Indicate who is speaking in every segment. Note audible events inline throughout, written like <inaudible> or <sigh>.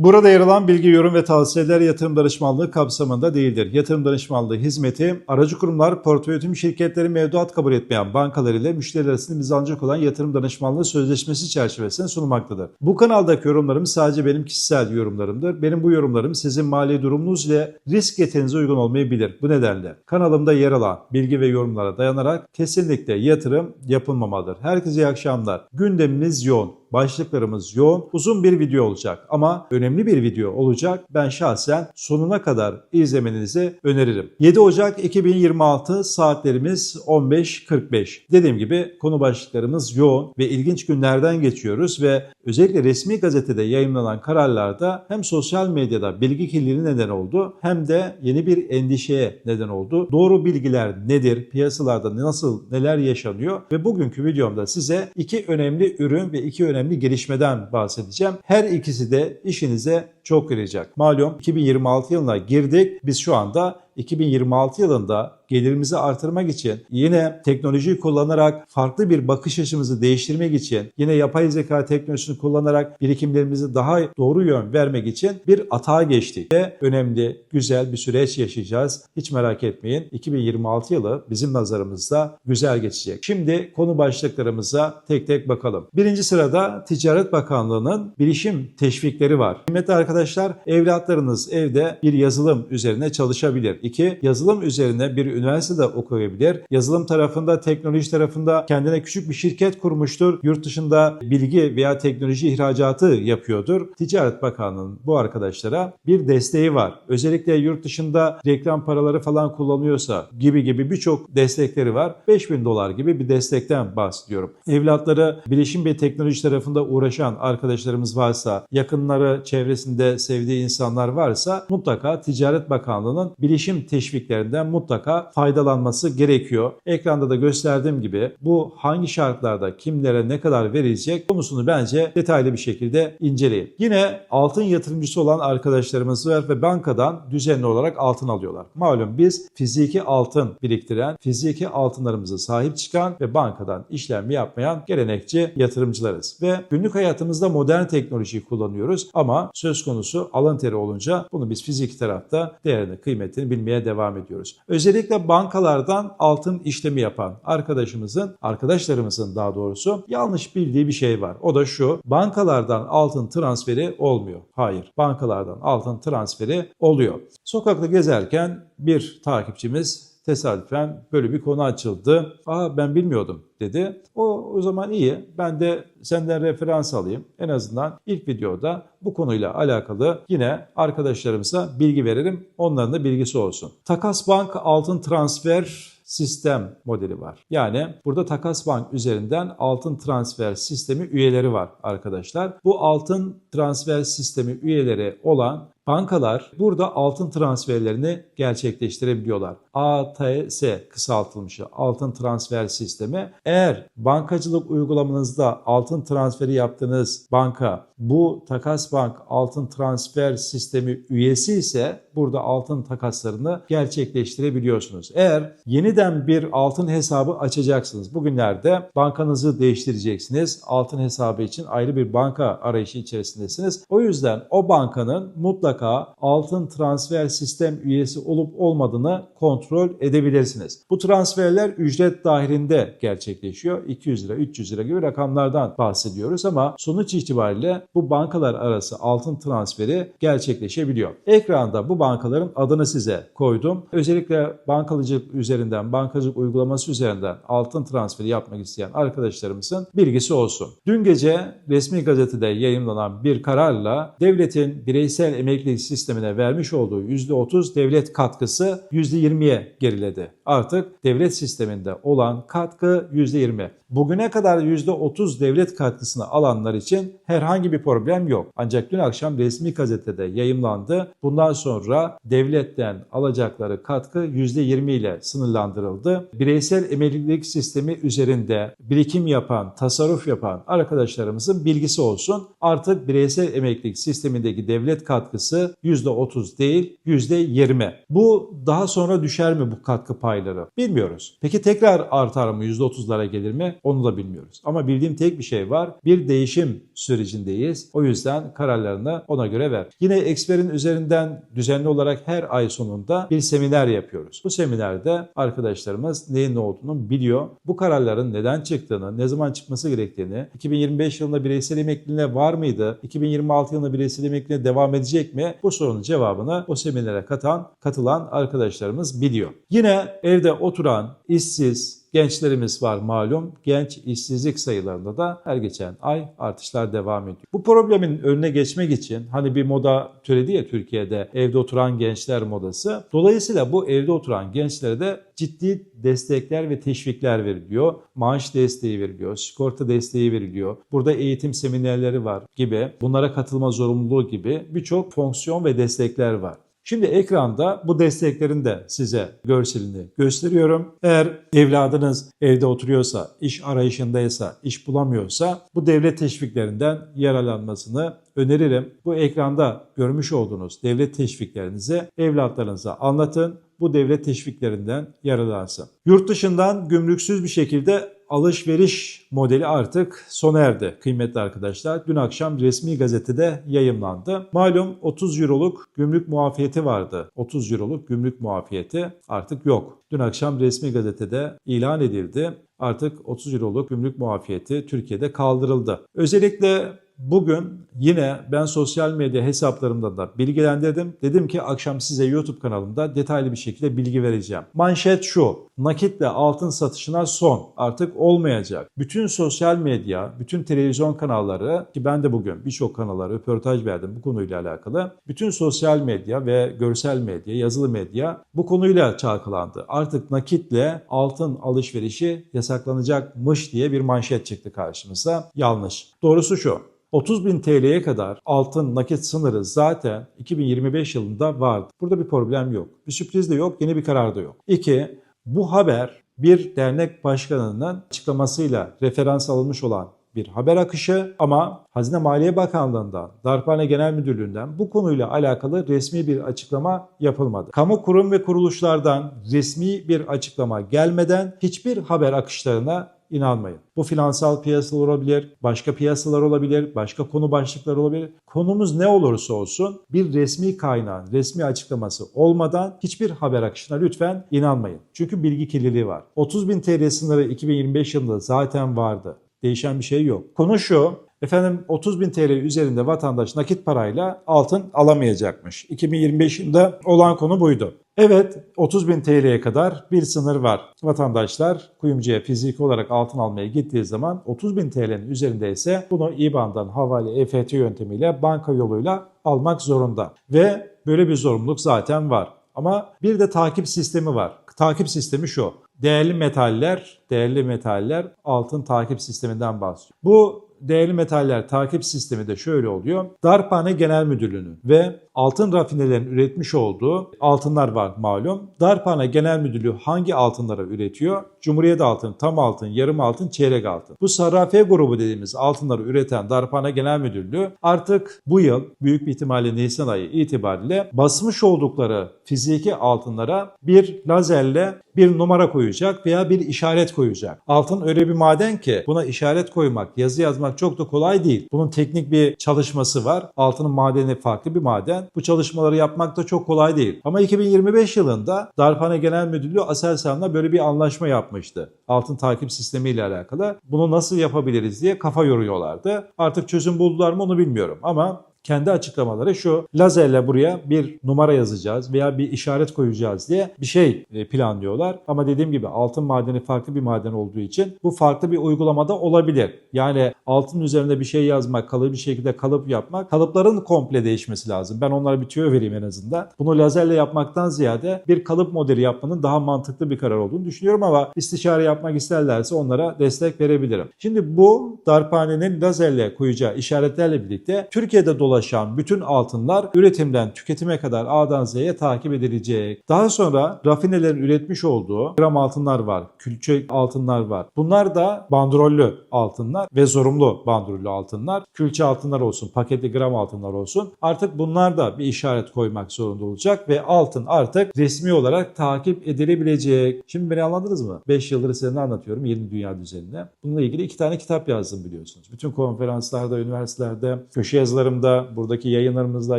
Speaker 1: Burada yer alan bilgi, yorum ve tavsiyeler yatırım danışmanlığı kapsamında değildir. Yatırım danışmanlığı hizmeti, aracı kurumlar, portföy yönetim şirketleri mevduat kabul etmeyen bankalar ile müşteriler arasında imzalanacak olan yatırım danışmanlığı sözleşmesi çerçevesinde sunulmaktadır. Bu kanaldaki yorumlarım sadece benim kişisel yorumlarımdır. Benim bu yorumlarım sizin mali durumunuz ve risk yeteneğinize uygun olmayabilir. Bu nedenle kanalımda yer alan bilgi ve yorumlara dayanarak kesinlikle yatırım yapılmamalıdır. Herkese iyi akşamlar. Gündemimiz yoğun. Başlıklarımız yoğun. Uzun bir video olacak ama önemli bir video olacak. Ben şahsen sonuna kadar izlemenizi öneririm. 7 Ocak 2026 saatlerimiz 15.45. Dediğim gibi konu başlıklarımız yoğun ve ilginç günlerden geçiyoruz ve özellikle resmi gazetede yayınlanan kararlarda hem sosyal medyada bilgi kirliliği neden oldu hem de yeni bir endişeye neden oldu. Doğru bilgiler nedir? Piyasalarda nasıl neler yaşanıyor? Ve bugünkü videomda size iki önemli ürün ve iki önemli gelişmeden bahsedeceğim. Her ikisi de işinize çok yarayacak. Malum 2026 yılına girdik. Biz şu anda 2026 yılında gelirimizi artırmak için yine teknolojiyi kullanarak farklı bir bakış açımızı değiştirmek için yine yapay zeka teknolojisini kullanarak birikimlerimizi daha doğru yön vermek için bir atağa geçtik ve önemli, güzel bir süreç yaşayacağız. Hiç merak etmeyin. 2026 yılı bizim nazarımızda güzel geçecek. Şimdi konu başlıklarımıza tek tek bakalım. Birinci sırada Ticaret Bakanlığı'nın bilişim teşvikleri var. Kıymetli arkadaşlar, evlatlarınız evde bir yazılım üzerine çalışabilir. İki, yazılım üzerine bir üniversitede okuyabilir. Yazılım tarafında, teknoloji tarafında kendine küçük bir şirket kurmuştur. Yurt dışında bilgi veya teknoloji ihracatı yapıyordur. Ticaret Bakanlığı'nın bu arkadaşlara bir desteği var. Özellikle yurt dışında reklam paraları falan kullanıyorsa gibi gibi birçok destekleri var. 5000 dolar gibi bir destekten bahsediyorum. Evlatları bilişim ve teknoloji tarafında uğraşan arkadaşlarımız varsa, yakınları çevresinde sevdiği insanlar varsa mutlaka Ticaret Bakanlığı'nın bilişim teşviklerinden mutlaka faydalanması gerekiyor. Ekranda da gösterdiğim gibi bu hangi şartlarda kimlere ne kadar verilecek konusunu bence detaylı bir şekilde inceleyin. Yine altın yatırımcısı olan arkadaşlarımız var ve bankadan düzenli olarak altın alıyorlar. Malum biz fiziki altın biriktiren, fiziki altınlarımızı sahip çıkan ve bankadan işlem yapmayan gelenekçi yatırımcılarız. Ve günlük hayatımızda modern teknolojiyi kullanıyoruz ama söz konusu alın teri olunca bunu biz fiziki tarafta değerini, kıymetini bilmeye devam ediyoruz. Özellikle bankalardan altın işlemi yapan arkadaşımızın, arkadaşlarımızın daha doğrusu yanlış bildiği bir şey var. O da şu, bankalardan altın transferi olmuyor. Hayır, bankalardan altın transferi oluyor. Sokakta gezerken bir takipçimiz tesadüfen böyle bir konu açıldı. Aa ben bilmiyordum dedi. O o zaman iyi. Ben de senden referans alayım. En azından ilk videoda bu konuyla alakalı yine arkadaşlarımıza bilgi veririm. Onların da bilgisi olsun. Takas Bank altın transfer sistem modeli var. Yani burada Takas Bank üzerinden altın transfer sistemi üyeleri var arkadaşlar. Bu altın transfer sistemi üyeleri olan bankalar burada altın transferlerini gerçekleştirebiliyorlar. ATS kısaltılmışı altın transfer sistemi. Eğer bankacılık uygulamanızda altın transferi yaptığınız banka bu Takas Bank altın transfer sistemi üyesi ise burada altın takaslarını gerçekleştirebiliyorsunuz. Eğer yeniden bir altın hesabı açacaksınız. Bugünlerde bankanızı değiştireceksiniz. Altın hesabı için ayrı bir banka arayışı içerisindesiniz. O yüzden o bankanın mutlaka altın transfer sistem üyesi olup olmadığını kontrol edebilirsiniz. Bu transferler ücret dahilinde gerçekleşiyor. 200 lira, 300 lira gibi rakamlardan bahsediyoruz ama sonuç itibariyle bu bankalar arası altın transferi gerçekleşebiliyor. Ekranda bu bankaların adını size koydum. Özellikle bankacılık üzerinden, bankacılık uygulaması üzerinden altın transferi yapmak isteyen arkadaşlarımızın bilgisi olsun. Dün gece resmi gazetede yayınlanan bir kararla devletin bireysel emeklilik sistemine vermiş olduğu %30 devlet katkısı %20'ye geriledi. Artık devlet sisteminde olan katkı %20. Bugüne kadar %30 devlet katkısını alanlar için herhangi bir problem yok. Ancak dün akşam resmi gazetede yayımlandı. Bundan sonra devletten alacakları katkı %20 ile sınırlandırıldı. Bireysel emeklilik sistemi üzerinde birikim yapan, tasarruf yapan arkadaşlarımızın bilgisi olsun. Artık bireysel emeklilik sistemindeki devlet katkısı payası %30 değil %20. Bu daha sonra düşer mi bu katkı payları? Bilmiyoruz. Peki tekrar artar mı %30'lara gelir mi? Onu da bilmiyoruz. Ama bildiğim tek bir şey var. Bir değişim sürecindeyiz. O yüzden kararlarını ona göre ver. Yine Expert'in üzerinden düzenli olarak her ay sonunda bir seminer yapıyoruz. Bu seminerde arkadaşlarımız neyin ne olduğunu biliyor. Bu kararların neden çıktığını, ne zaman çıkması gerektiğini, 2025 yılında bireysel emekliliğine var mıydı, 2026 yılında bireysel emekliliğine devam edecek mi? Bu sorunun cevabını o seminere katan, katılan arkadaşlarımız biliyor. Yine evde oturan, işsiz, Gençlerimiz var malum. Genç işsizlik sayılarında da her geçen ay artışlar devam ediyor. Bu problemin önüne geçmek için hani bir moda türedi ya Türkiye'de evde oturan gençler modası. Dolayısıyla bu evde oturan gençlere de ciddi destekler ve teşvikler veriliyor. Maaş desteği veriliyor, sigorta desteği veriliyor. Burada eğitim seminerleri var gibi, bunlara katılma zorunluluğu gibi birçok fonksiyon ve destekler var. Şimdi ekranda bu desteklerin de size görselini gösteriyorum. Eğer evladınız evde oturuyorsa, iş arayışındaysa, iş bulamıyorsa bu devlet teşviklerinden yararlanmasını öneririm. Bu ekranda görmüş olduğunuz devlet teşviklerinizi evlatlarınıza anlatın. Bu devlet teşviklerinden yararlansın. Yurt dışından gümrüksüz bir şekilde alışveriş modeli artık sona erdi kıymetli arkadaşlar. Dün akşam resmi gazetede yayımlandı. Malum 30 euroluk gümrük muafiyeti vardı. 30 euroluk gümrük muafiyeti artık yok. Dün akşam resmi gazetede ilan edildi. Artık 30 euroluk gümrük muafiyeti Türkiye'de kaldırıldı. Özellikle Bugün yine ben sosyal medya hesaplarımda da bilgilendirdim. Dedim ki akşam size YouTube kanalımda detaylı bir şekilde bilgi vereceğim. Manşet şu. Nakitle altın satışına son. Artık olmayacak. Bütün sosyal medya, bütün televizyon kanalları ki ben de bugün birçok kanallara röportaj verdim bu konuyla alakalı. Bütün sosyal medya ve görsel medya, yazılı medya bu konuyla çalkalandı. Artık nakitle altın alışverişi yasaklanacakmış diye bir manşet çıktı karşımıza. Yanlış. Doğrusu şu. 30 bin TL'ye kadar altın nakit sınırı zaten 2025 yılında vardı. Burada bir problem yok. Bir sürpriz de yok, yeni bir karar da yok. İki, bu haber bir dernek başkanının açıklamasıyla referans alınmış olan bir haber akışı ama Hazine Maliye Bakanlığı'ndan, Darphane Genel Müdürlüğü'nden bu konuyla alakalı resmi bir açıklama yapılmadı. Kamu kurum ve kuruluşlardan resmi bir açıklama gelmeden hiçbir haber akışlarına inanmayın. Bu finansal piyasalar olabilir, başka piyasalar olabilir, başka konu başlıkları olabilir. Konumuz ne olursa olsun bir resmi kaynağın resmi açıklaması olmadan hiçbir haber akışına lütfen inanmayın. Çünkü bilgi kirliliği var. 30 bin TL sınırı 2025 yılında zaten vardı. Değişen bir şey yok. Konu şu, efendim 30 bin TL üzerinde vatandaş nakit parayla altın alamayacakmış. 2025 yılında olan konu buydu. Evet 30 bin TL'ye kadar bir sınır var. Vatandaşlar kuyumcuya fiziki olarak altın almaya gittiği zaman 30 bin TL'nin üzerinde ise bunu IBAN'dan havale EFT yöntemiyle banka yoluyla almak zorunda. Ve böyle bir zorunluluk zaten var. Ama bir de takip sistemi var. Takip sistemi şu. Değerli metaller, değerli metaller altın takip sisteminden bahsediyor. Bu değerli metaller takip sistemi de şöyle oluyor. Darphane Genel Müdürlüğü'nün ve altın rafinelerin üretmiş olduğu altınlar var malum. Darphane Genel Müdürlüğü hangi altınları üretiyor? Cumhuriyet altın, tam altın, yarım altın, çeyrek altın. Bu sarrafiye grubu dediğimiz altınları üreten Darphane Genel Müdürlüğü artık bu yıl büyük bir ihtimalle Nisan ayı itibariyle basmış oldukları fiziki altınlara bir lazerle bir numara koyacak veya bir işaret koyacak. Altın öyle bir maden ki buna işaret koymak, yazı yazmak çok da kolay değil. Bunun teknik bir çalışması var. Altının madeni farklı bir maden. Bu çalışmaları yapmak da çok kolay değil. Ama 2025 yılında Darphane Genel Müdürlüğü Aselsan'la böyle bir anlaşma yapmıştı. Altın takip sistemi ile alakalı. Bunu nasıl yapabiliriz diye kafa yoruyorlardı. Artık çözüm buldular mı onu bilmiyorum ama kendi açıklamaları şu. Lazerle buraya bir numara yazacağız veya bir işaret koyacağız diye bir şey e, planlıyorlar. Ama dediğim gibi altın madeni farklı bir maden olduğu için bu farklı bir uygulamada olabilir. Yani altın üzerinde bir şey yazmak, kalıp bir şekilde kalıp yapmak, kalıpların komple değişmesi lazım. Ben onlara bir tüyo vereyim en azından. Bunu lazerle yapmaktan ziyade bir kalıp modeli yapmanın daha mantıklı bir karar olduğunu düşünüyorum ama istişare yapmak isterlerse onlara destek verebilirim. Şimdi bu darphanenin lazerle koyacağı işaretlerle birlikte Türkiye'de dolaşan dolaşan bütün altınlar üretimden tüketime kadar A'dan Z'ye takip edilecek. Daha sonra rafinelerin üretmiş olduğu gram altınlar var, külçe altınlar var. Bunlar da bandrollü altınlar ve zorunlu bandrollü altınlar. Külçe altınlar olsun, paketli gram altınlar olsun. Artık bunlar da bir işaret koymak zorunda olacak ve altın artık resmi olarak takip edilebilecek. Şimdi beni anladınız mı? 5 yıldır size ne anlatıyorum yeni dünya düzenine. Bununla ilgili iki tane kitap yazdım biliyorsunuz. Bütün konferanslarda, üniversitelerde, köşe yazılarımda, buradaki yayınlarımızda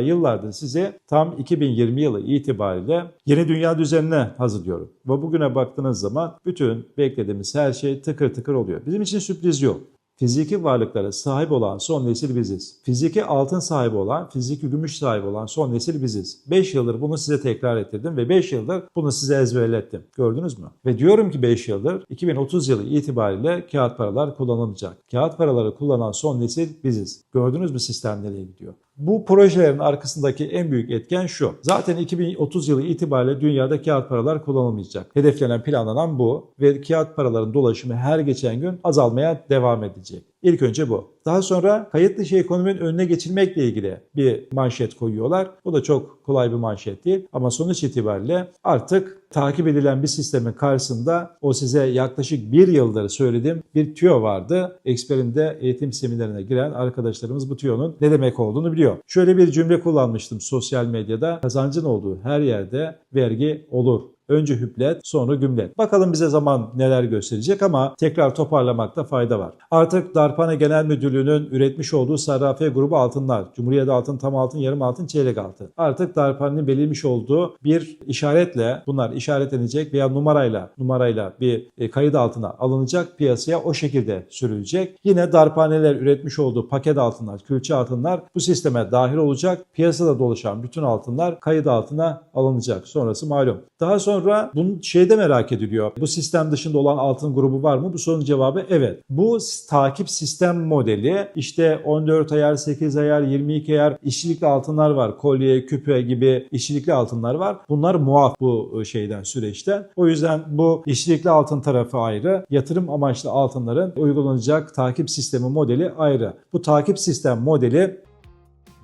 Speaker 1: yıllardır size tam 2020 yılı itibariyle yeni dünya düzenine hazırlıyorum. Ve bugüne baktığınız zaman bütün beklediğimiz her şey tıkır tıkır oluyor. Bizim için sürpriz yok. Fiziki varlıklara sahip olan son nesil biziz. Fiziki altın sahibi olan, fiziki gümüş sahibi olan son nesil biziz. 5 yıldır bunu size tekrar ettirdim ve 5 yıldır bunu size ezberlettim. Gördünüz mü? Ve diyorum ki 5 yıldır 2030 yılı itibariyle kağıt paralar kullanılmayacak. Kağıt paraları kullanan son nesil biziz. Gördünüz mü sistem nereye gidiyor? Bu projelerin arkasındaki en büyük etken şu. Zaten 2030 yılı itibariyle dünyada kağıt paralar kullanılmayacak. Hedeflenen, planlanan bu ve kağıt paraların dolaşımı her geçen gün azalmaya devam edecek. İlk önce bu. Daha sonra kayıt dışı ekonominin önüne geçilmekle ilgili bir manşet koyuyorlar. Bu da çok kolay bir manşet değil ama sonuç itibariyle artık takip edilen bir sistemin karşısında o size yaklaşık bir yıldır söylediğim bir tüyo vardı. Eksperinde eğitim seminerine giren arkadaşlarımız bu tüyonun ne demek olduğunu biliyor. Şöyle bir cümle kullanmıştım sosyal medyada. Kazancın olduğu her yerde vergi olur. Önce hüplet, sonra gümlet. Bakalım bize zaman neler gösterecek ama tekrar toparlamakta fayda var. Artık Darphane Genel Müdürlüğü'nün üretmiş olduğu Sarrafiye grubu altınlar, Cumhuriyet altın, tam altın, yarım altın, çeyrek altın. Artık Darphane'nin belirlemiş olduğu bir işaretle bunlar işaretlenecek veya numarayla numarayla bir e, kayıt altına alınacak piyasaya o şekilde sürülecek. Yine darphaneler üretmiş olduğu paket altınlar, külçe altınlar bu sisteme dahil olacak. Piyasada dolaşan bütün altınlar kayıt altına alınacak. Sonrası malum. Daha sonra bunun şeyde merak ediliyor. Bu sistem dışında olan altın grubu var mı? Bu sorunun cevabı evet. Bu takip sistem modeli işte 14 ayar, 8 ayar, 22 ayar işçilikli altınlar var. Kolye, küpe gibi işçilikli altınlar var. Bunlar muaf bu e, şeyden süreçten. O yüzden bu işçilikli altın tarafı ayrı. Yatırım amaçlı altınların uygulanacak takip sistemi modeli ayrı. Bu takip sistem modeli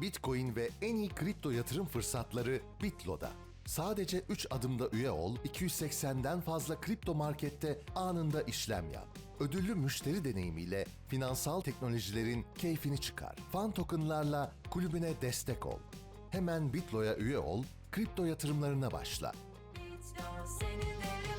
Speaker 2: Bitcoin ve en iyi kripto yatırım fırsatları Bitlo'da. Sadece 3 adımda üye ol, 280'den fazla kripto markette anında işlem yap. Ödüllü müşteri deneyimiyle finansal teknolojilerin keyfini çıkar. Fan tokenlarla kulübüne destek ol. Hemen Bitlo'ya üye ol, kripto yatırımlarına başla.
Speaker 3: Bitlo seni derim bitlo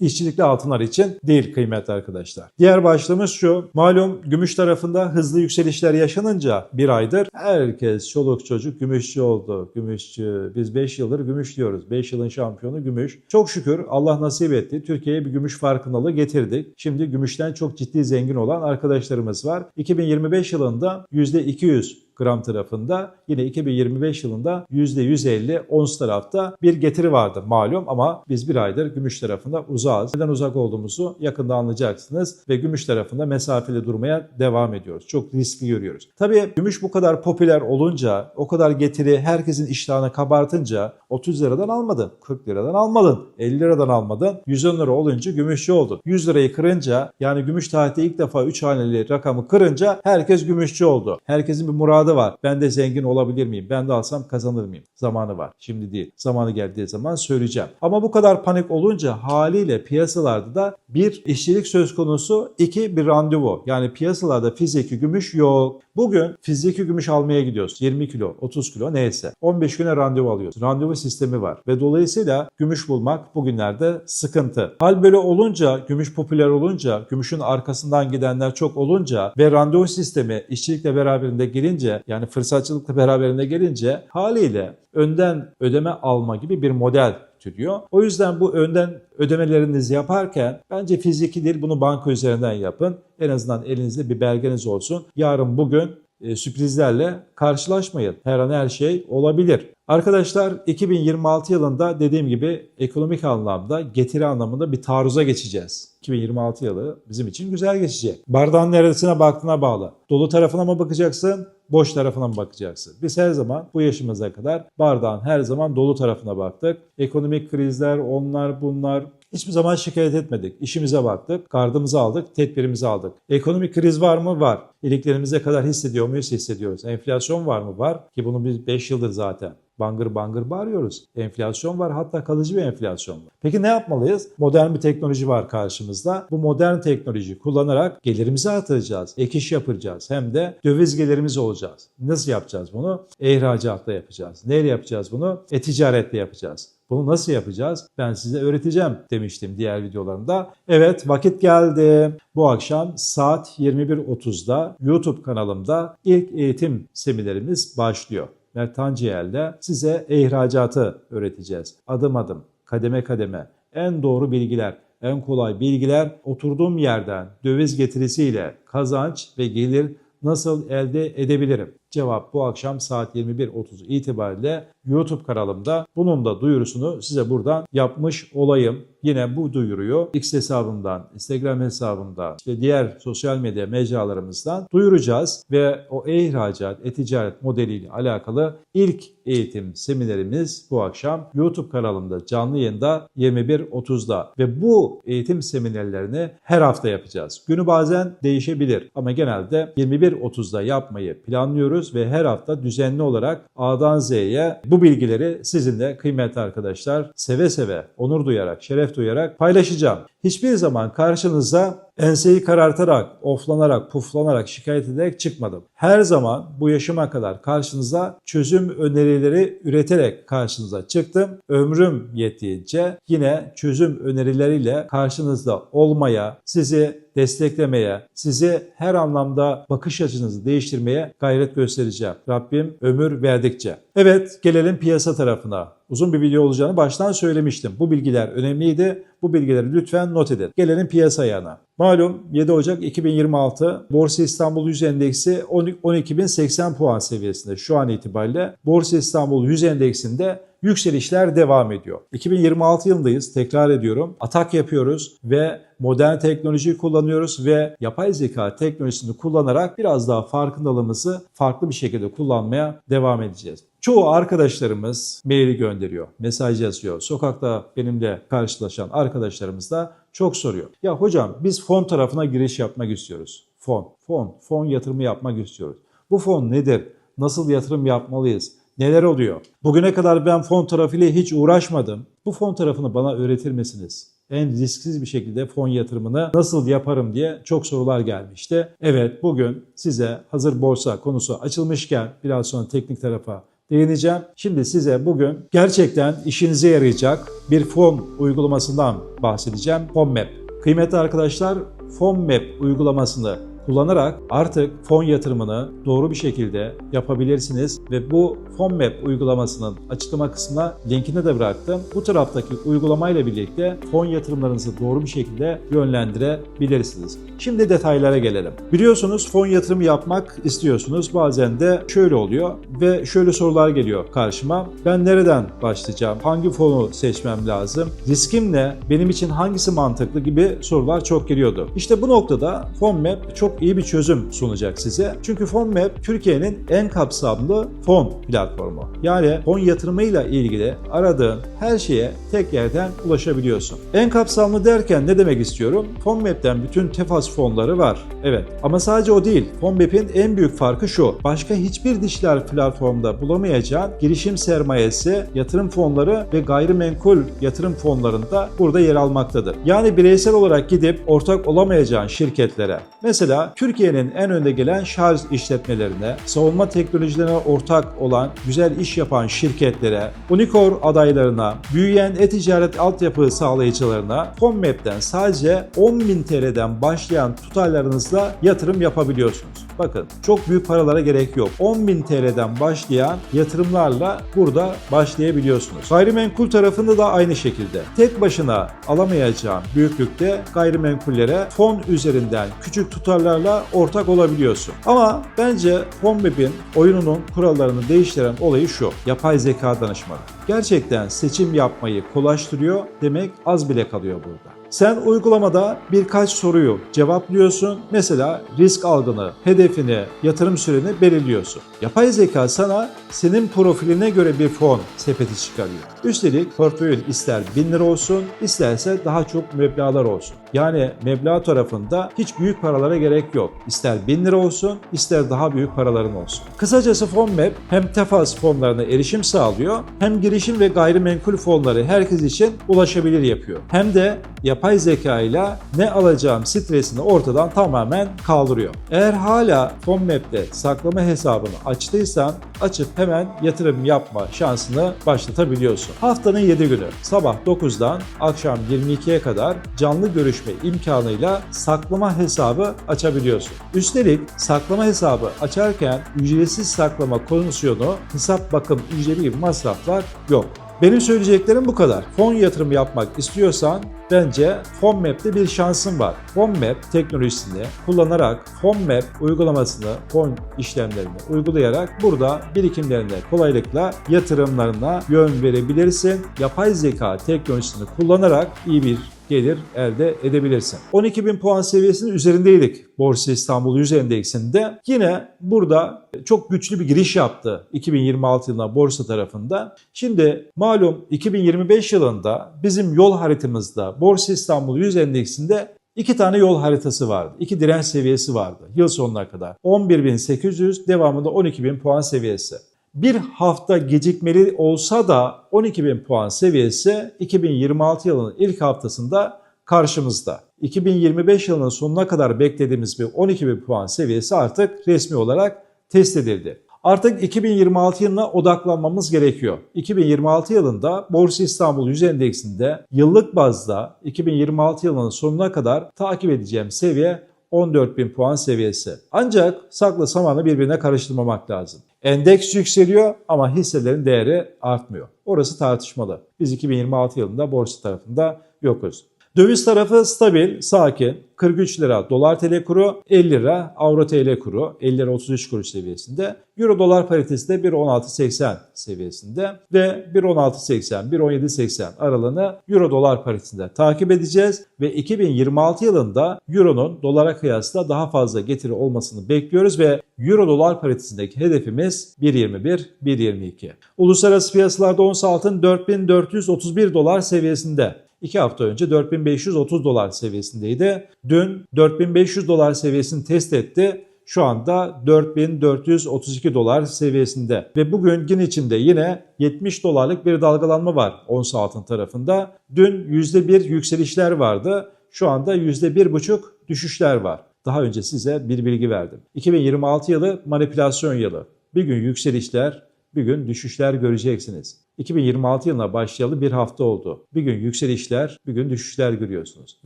Speaker 1: işçilikli altınlar için değil kıymetli arkadaşlar. Diğer başlığımız şu. Malum gümüş tarafında hızlı yükselişler yaşanınca bir aydır herkes çoluk çocuk gümüşçü oldu. Gümüşçü. Biz 5 yıldır gümüş diyoruz. 5 yılın şampiyonu gümüş. Çok şükür Allah nasip etti. Türkiye'ye bir gümüş farkındalığı getirdik. Şimdi gümüşten çok ciddi zengin olan arkadaşlarımız var. 2025 yılında %200 gram tarafında yine 2025 yılında %150 ons tarafta bir getiri vardı malum ama biz bir aydır gümüş tarafında uzağız. Neden uzak olduğumuzu yakında anlayacaksınız ve gümüş tarafında mesafeli durmaya devam ediyoruz. Çok riskli görüyoruz. Tabii gümüş bu kadar popüler olunca, o kadar getiri herkesin iştahını kabartınca 30 liradan almadın, 40 liradan almadın, 50 liradan almadın, 110 lira olunca gümüşçü oldun. 100 lirayı kırınca yani gümüş tarihte ilk defa 3 haneli rakamı kırınca herkes gümüşçü oldu. Herkesin bir muradı var. Ben de zengin olabilir miyim? Ben de alsam kazanır mıyım? Zamanı var. Şimdi değil. Zamanı geldiği zaman söyleyeceğim. Ama bu kadar panik olunca haliyle piyasalarda da bir işçilik söz konusu, iki bir randevu. Yani piyasalarda fiziki gümüş yok. Bugün fiziki gümüş almaya gidiyoruz. 20 kilo, 30 kilo neyse. 15 güne randevu alıyoruz. Randevu sistemi var. Ve dolayısıyla gümüş bulmak bugünlerde sıkıntı. Hal böyle olunca, gümüş popüler olunca, gümüşün arkasından gidenler çok olunca ve randevu sistemi işçilikle beraberinde gelince yani fırsatçılıkla beraberinde gelince haliyle önden ödeme alma gibi bir model türüyor. O yüzden bu önden ödemelerinizi yaparken bence fiziki değil bunu banka üzerinden yapın. En azından elinizde bir belgeniz olsun. Yarın bugün e, sürprizlerle karşılaşmayın. Her an her şey olabilir. Arkadaşlar 2026 yılında dediğim gibi ekonomik anlamda getiri anlamında bir taarruza geçeceğiz. 2026 yılı bizim için güzel geçecek. Bardağın neresine baktığına bağlı. Dolu tarafına mı bakacaksın, boş tarafına mı bakacaksın? Biz her zaman bu yaşımıza kadar bardağın her zaman dolu tarafına baktık. Ekonomik krizler, onlar bunlar Hiçbir zaman şikayet etmedik. İşimize baktık, gardımızı aldık, tedbirimizi aldık. Ekonomik kriz var mı? Var. İliklerimize kadar hissediyor muyuz? Hissediyoruz. Enflasyon var mı? Var. Ki bunu biz 5 yıldır zaten bangır bangır bağırıyoruz. Enflasyon var hatta kalıcı bir enflasyon var. Peki ne yapmalıyız? Modern bir teknoloji var karşımızda. Bu modern teknolojiyi kullanarak gelirimizi artıracağız. Ek iş yapacağız. Hem de döviz gelirimiz olacağız. Nasıl yapacağız bunu? İhracatla yapacağız. Neyle yapacağız bunu? E-ticaretle yapacağız. Bunu nasıl yapacağız? Ben size öğreteceğim demiştim diğer videolarımda. Evet vakit geldi. Bu akşam saat 21.30'da YouTube kanalımda ilk eğitim seminerimiz başlıyor. Mert Tancıyel'de size ihracatı öğreteceğiz. Adım adım, kademe kademe, en doğru bilgiler, en kolay bilgiler oturduğum yerden döviz getirisiyle kazanç ve gelir nasıl elde edebilirim? Cevap bu akşam saat 21.30 itibariyle YouTube kanalımda. Bunun da duyurusunu size buradan yapmış olayım. Yine bu duyuruyu X hesabımdan, Instagram hesabımdan, işte diğer sosyal medya mecralarımızdan duyuracağız ve o e-ihracat, e-ticaret modeliyle alakalı ilk eğitim seminerimiz bu akşam YouTube kanalımda canlı yayında 21.30'da ve bu eğitim seminerlerini her hafta yapacağız. Günü bazen değişebilir ama genelde 21.30'da yapmayı planlıyoruz ve her hafta düzenli olarak A'dan Z'ye bu bilgileri sizinle kıymetli arkadaşlar seve seve, onur duyarak, şeref duyarak paylaşacağım. Hiçbir zaman karşınıza enseyi karartarak, oflanarak, puflanarak, şikayet ederek çıkmadım. Her zaman bu yaşıma kadar karşınıza çözüm önerileri üreterek karşınıza çıktım. Ömrüm yettiğince yine çözüm önerileriyle karşınızda olmaya, sizi desteklemeye, sizi her anlamda bakış açınızı değiştirmeye gayret göstereceğim. Rabbim ömür verdikçe. Evet, gelelim piyasa tarafına. Uzun bir video olacağını baştan söylemiştim. Bu bilgiler önemliydi. Bu bilgileri lütfen not edin. Gelelim piyasa ayağına. Malum 7 Ocak 2026 Borsa İstanbul 100 endeksi 12.080 puan seviyesinde şu an itibariyle. Borsa İstanbul 100 endeksinde yükselişler devam ediyor. 2026 yılındayız. Tekrar ediyorum. Atak yapıyoruz ve modern teknolojiyi kullanıyoruz ve yapay zeka teknolojisini kullanarak biraz daha farkındalığımızı farklı bir şekilde kullanmaya devam edeceğiz. Çoğu arkadaşlarımız maili gönderiyor, mesaj yazıyor. Sokakta benimle karşılaşan arkadaşlarımız da çok soruyor. Ya hocam biz fon tarafına giriş yapmak istiyoruz. Fon, fon, fon yatırımı yapmak istiyoruz. Bu fon nedir? Nasıl yatırım yapmalıyız? Neler oluyor? Bugüne kadar ben fon tarafıyla hiç uğraşmadım. Bu fon tarafını bana öğretir misiniz? En risksiz bir şekilde fon yatırımını nasıl yaparım diye çok sorular gelmişti. Evet bugün size hazır borsa konusu açılmışken biraz sonra teknik tarafa değineceğim. Şimdi size bugün gerçekten işinize yarayacak bir fon uygulamasından bahsedeceğim. FonMap. Kıymetli arkadaşlar FonMap uygulamasını kullanarak artık fon yatırımını doğru bir şekilde yapabilirsiniz ve bu FonMap uygulamasının açıklama kısmına linkini de bıraktım. Bu taraftaki uygulamayla birlikte fon yatırımlarınızı doğru bir şekilde yönlendirebilirsiniz. Şimdi detaylara gelelim. Biliyorsunuz fon yatırımı yapmak istiyorsunuz. Bazen de şöyle oluyor ve şöyle sorular geliyor karşıma. Ben nereden başlayacağım? Hangi fonu seçmem lazım? Riskim ne? Benim için hangisi mantıklı gibi sorular çok geliyordu. İşte bu noktada FonMap çok iyi bir çözüm sunacak size. Çünkü FonMap Türkiye'nin en kapsamlı fon platformu. Yani fon yatırımıyla ilgili aradığın her şeye tek yerden ulaşabiliyorsun. En kapsamlı derken ne demek istiyorum? FonMap'ten bütün tefas fonları var. Evet ama sadece o değil. FonMap'in en büyük farkı şu. Başka hiçbir dijital platformda bulamayacağın girişim sermayesi, yatırım fonları ve gayrimenkul yatırım fonlarında burada yer almaktadır. Yani bireysel olarak gidip ortak olamayacağın şirketlere mesela Türkiye'nin en önde gelen şarj işletmelerine, savunma teknolojilerine ortak olan güzel iş yapan şirketlere, Unicor adaylarına, büyüyen e-ticaret altyapı sağlayıcılarına FonMap'ten sadece 10.000 TL'den başlayan tutarlarınızla yatırım yapabiliyorsunuz. Bakın çok büyük paralara gerek yok. 10.000 TL'den başlayan yatırımlarla burada başlayabiliyorsunuz. Gayrimenkul tarafında da aynı şekilde. Tek başına alamayacağın büyüklükte gayrimenkullere fon üzerinden küçük tutarlarla ortak olabiliyorsun. Ama bence FonMap'in oyununun kurallarını değiştiren olayı şu. Yapay zeka danışmanı. Gerçekten seçim yapmayı kolaştırıyor demek az bile kalıyor burada. Sen uygulamada birkaç soruyu cevaplıyorsun. Mesela risk algını, hedefini, yatırım süreni belirliyorsun. Yapay zeka sana senin profiline göre bir fon sepeti çıkarıyor. Üstelik portföyün ister 1000 lira olsun, isterse daha çok meblağlar olsun. Yani meblağ tarafında hiç büyük paralara gerek yok. İster 1000 lira olsun, ister daha büyük paraların olsun. Kısacası FonMap hem tefas fonlarına erişim sağlıyor, hem girişim ve gayrimenkul fonları herkes için ulaşabilir yapıyor. Hem de yapay zeka ile ne alacağım stresini ortadan tamamen kaldırıyor. Eğer hala FonMap'te saklama hesabını açtıysan açıp hemen yatırım yapma şansını başlatabiliyorsun. Haftanın 7 günü sabah 9'dan akşam 22'ye kadar canlı görüşme imkanıyla saklama hesabı açabiliyorsun. Üstelik saklama hesabı açarken ücretsiz saklama komisyonu, hesap bakım ücreti gibi masraflar yok. Benim söyleyeceklerim bu kadar. Fon yatırımı yapmak istiyorsan bence FonMap'te bir şansın var. FonMap teknolojisini kullanarak FonMap uygulamasını, fon işlemlerini uygulayarak burada birikimlerine kolaylıkla yatırımlarına yön verebilirsin. Yapay zeka teknolojisini kullanarak iyi bir gelir elde edebilirsin. 12.000 puan seviyesinin üzerindeydik Borsa İstanbul 100 endeksinde. Yine burada çok güçlü bir giriş yaptı 2026 yılında borsa tarafında. Şimdi malum 2025 yılında bizim yol haritamızda Borsa İstanbul 100 endeksinde İki tane yol haritası vardı. İki direnç seviyesi vardı yıl sonuna kadar. 11.800 devamında 12.000 puan seviyesi. Bir hafta gecikmeli olsa da 12.000 puan seviyesi 2026 yılının ilk haftasında karşımızda. 2025 yılının sonuna kadar beklediğimiz bir 12.000 puan seviyesi artık resmi olarak test edildi. Artık 2026 yılına odaklanmamız gerekiyor. 2026 yılında Borsa İstanbul 100 endeksinde yıllık bazda 2026 yılının sonuna kadar takip edeceğim seviye 14.000 puan seviyesi. Ancak sakla samanı birbirine karıştırmamak lazım. Endeks yükseliyor ama hisselerin değeri artmıyor. Orası tartışmalı. Biz 2026 yılında borsa tarafında yokuz. Döviz tarafı stabil, sakin. 43 lira dolar TL kuru, 50 lira avro TL kuru, 50 lira 33 kuruş seviyesinde. Euro dolar paritesi de 1.1680 seviyesinde ve 1.1680, 1.1780 aralığını Euro dolar paritesinde takip edeceğiz ve 2026 yılında Euro'nun dolara kıyasla daha fazla getiri olmasını bekliyoruz ve Euro dolar paritesindeki hedefimiz 1.21, 1.22. Uluslararası piyasalarda ons altın 4431 dolar seviyesinde. 2 hafta önce 4530 dolar seviyesindeydi. Dün 4500 dolar seviyesini test etti. Şu anda 4432 dolar seviyesinde ve bugün gün içinde yine 70 dolarlık bir dalgalanma var ons altın tarafında. Dün %1 yükselişler vardı. Şu anda %1,5 düşüşler var. Daha önce size bir bilgi verdim. 2026 yılı manipülasyon yılı. Bir gün yükselişler, bir gün düşüşler göreceksiniz. 2026 yılına başlayalı bir hafta oldu. Bir gün yükselişler, bir gün düşüşler görüyorsunuz.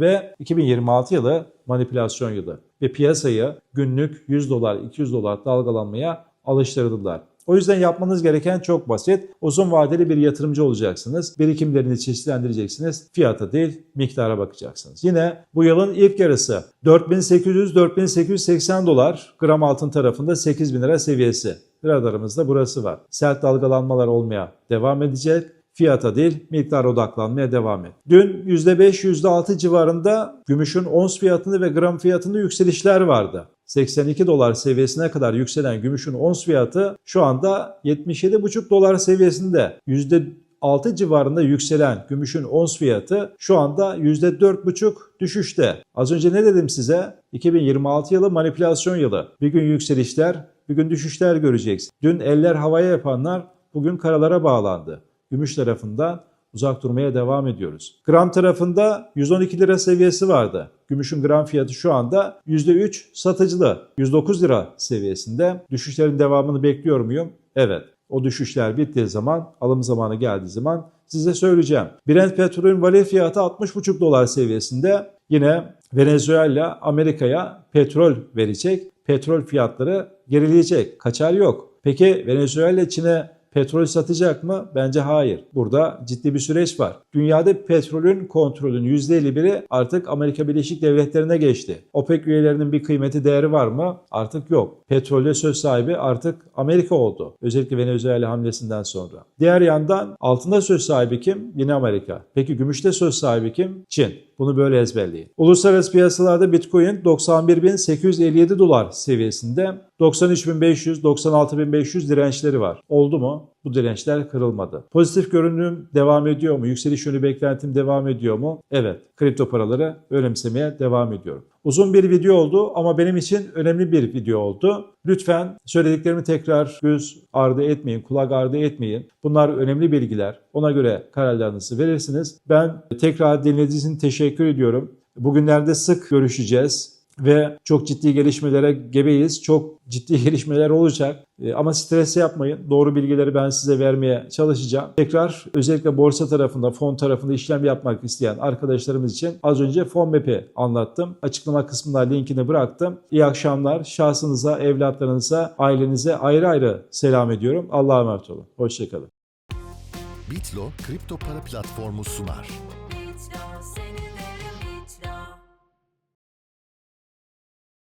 Speaker 1: Ve 2026 yılı manipülasyon yılı. Ve piyasayı günlük 100 dolar, 200 dolar dalgalanmaya alıştırdılar. O yüzden yapmanız gereken çok basit. Uzun vadeli bir yatırımcı olacaksınız. Birikimlerinizi çeşitlendireceksiniz. Fiyata değil, miktara bakacaksınız. Yine bu yılın ilk yarısı 4800-4880 dolar gram altın tarafında 8000 lira seviyesi. Radarımızda burası var. Sert dalgalanmalar olmaya devam edecek. Fiyata değil miktar odaklanmaya devam et. Dün %5 %6 civarında gümüşün ons fiyatında ve gram fiyatında yükselişler vardı. 82 dolar seviyesine kadar yükselen gümüşün ons fiyatı şu anda 77,5 dolar seviyesinde. %6 civarında yükselen gümüşün ons fiyatı şu anda %4,5 düşüşte. Az önce ne dedim size? 2026 yılı manipülasyon yılı. Bir gün yükselişler, bir gün düşüşler göreceksin. Dün eller havaya yapanlar bugün karalara bağlandı. Gümüş tarafından uzak durmaya devam ediyoruz. Gram tarafında 112 lira seviyesi vardı. Gümüşün gram fiyatı şu anda %3 satıcılı. 109 lira seviyesinde. Düşüşlerin devamını bekliyor muyum? Evet. O düşüşler bittiği zaman, alım zamanı geldiği zaman size söyleyeceğim. Brent petrolün varil fiyatı 60,5 dolar seviyesinde. Yine Venezuela Amerika'ya petrol verecek. Petrol fiyatları gerileyecek. Kaçar yok. Peki Venezuela Çin'e petrol satacak mı? Bence hayır. Burada ciddi bir süreç var. Dünyada petrolün kontrolünün %51'i artık Amerika Birleşik Devletleri'ne geçti. OPEC üyelerinin bir kıymeti değeri var mı? Artık yok. Petrolde söz sahibi artık Amerika oldu. Özellikle Venezuela hamlesinden sonra. Diğer yandan altında söz sahibi kim? Yine Amerika. Peki gümüşte söz sahibi kim? Çin. Bunu böyle ezberleyin. Uluslararası piyasalarda Bitcoin 91.857 dolar seviyesinde 93.500, 96.500 dirençleri var. Oldu mu? Bu dirençler kırılmadı. Pozitif görünüm devam ediyor mu? Yükseliş yönü beklentim devam ediyor mu? Evet. Kripto paraları önemsemeye devam ediyorum. Uzun bir video oldu ama benim için önemli bir video oldu. Lütfen söylediklerimi tekrar göz ardı etmeyin, kulak ardı etmeyin. Bunlar önemli bilgiler. Ona göre kararlarınızı verirsiniz. Ben tekrar dinlediğiniz için teşekkür ediyorum. Bugünlerde sık görüşeceğiz ve çok ciddi gelişmelere gebeyiz. Çok ciddi <laughs> gelişmeler olacak. E, Ama stres yapmayın. Doğru bilgileri ben size vermeye çalışacağım. Tekrar özellikle borsa tarafında, fon tarafında işlem yapmak isteyen arkadaşlarımız için az önce fon map'i anlattım. Açıklama kısmına linkini bıraktım. İyi akşamlar. Şahsınıza, evlatlarınıza, ailenize ayrı ayrı selam ediyorum. Allah'a emanet olun. Hoşçakalın.
Speaker 2: Bitlo kripto para platformu sunar.